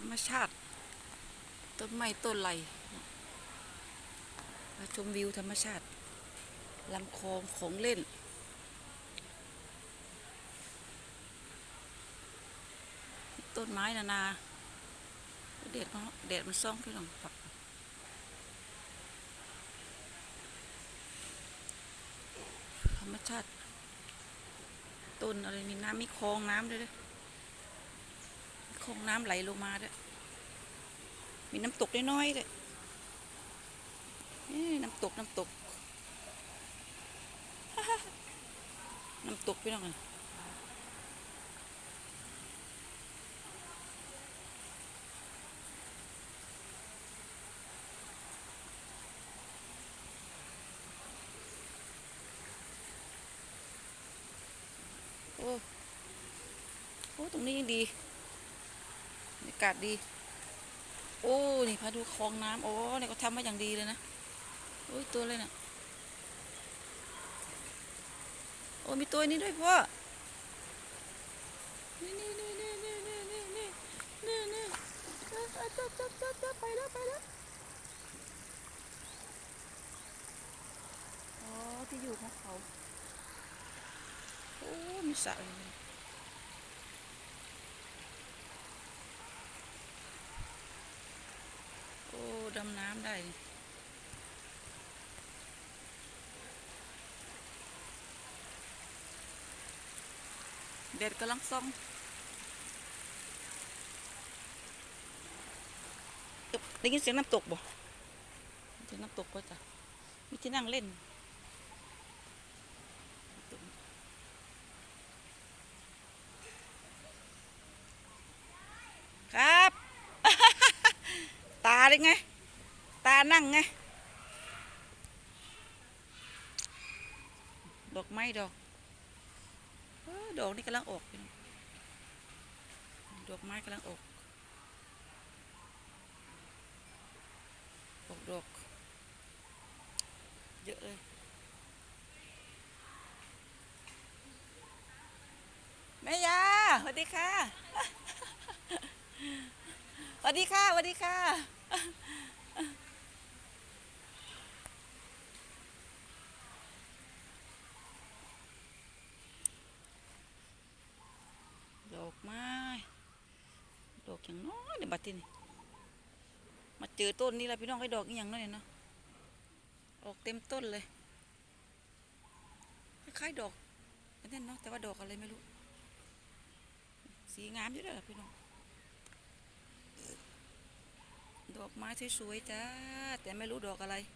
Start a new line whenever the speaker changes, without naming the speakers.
รรมชาติ ต้นไม้ต้นไหลมาชมวิวธรรมชาติลำคลองของเล่น ต้นไม้นานาเด็ดมันเด็ดมันซ่องพี่น้องครับธรรมชาติต้นอะไรมีน้ำมีคลองน้ำด้วยด้อมี คลองน้ำไหลลงมาด้วย มีน้ำตกน้อยๆด้วยเอ้ยน้ำตกน้ำตก น้ำตกพี่น้องโอ้ โอ้ ตรงนี้ยังดี บรรยากาศดี โอ้ นี่พาดูคลองน้ำโอ้นี่ก็ทำมาอย่างดีเลยนะโอ้ยตัวเลยน่ะโอ้มีตัวนี้ด้วยพ่อนี่นี่นี่นี่นี่นี่นี่นี่นี่นี่จับจับจับจับไปแล้วไปแล้วอ๋อที่อยู่ของเขา โอ้ มีสระเลยโอ้ ดำน้ำได้นี่แดกำลังส่องเอ๊ะได้ยินเสียงน้ำตกบ่เสียงน้ำตกป่ะจ๊ะมีที่นั่งเล่นครับ ตาเลยไงานั่งไง ดอกไม้ดอกดอกนี่กำลังออกดอกไม้กำลังออกออกดอก เยอะเลยแม่ยาสวัสดีค่ะสวัสดีค่ะสวัสดีค่ะ ด อกไม้ดอกอย่างน้อยเดี๋ยวบัดทีนี่มาเจอต้นนี้แล้วพี่น้องไอ้ดอกอีหยังน้อยเนาะออกเต็มต้นเลยคล้ายๆดอกอันนั้นเนาะแต่ว่าดอกอะไรไม่รู้ สีงามอยู่ด้วยล่ะพี่น้องดอกไม้สวยๆจ้าแต่ไม่รู้ดอกอะไร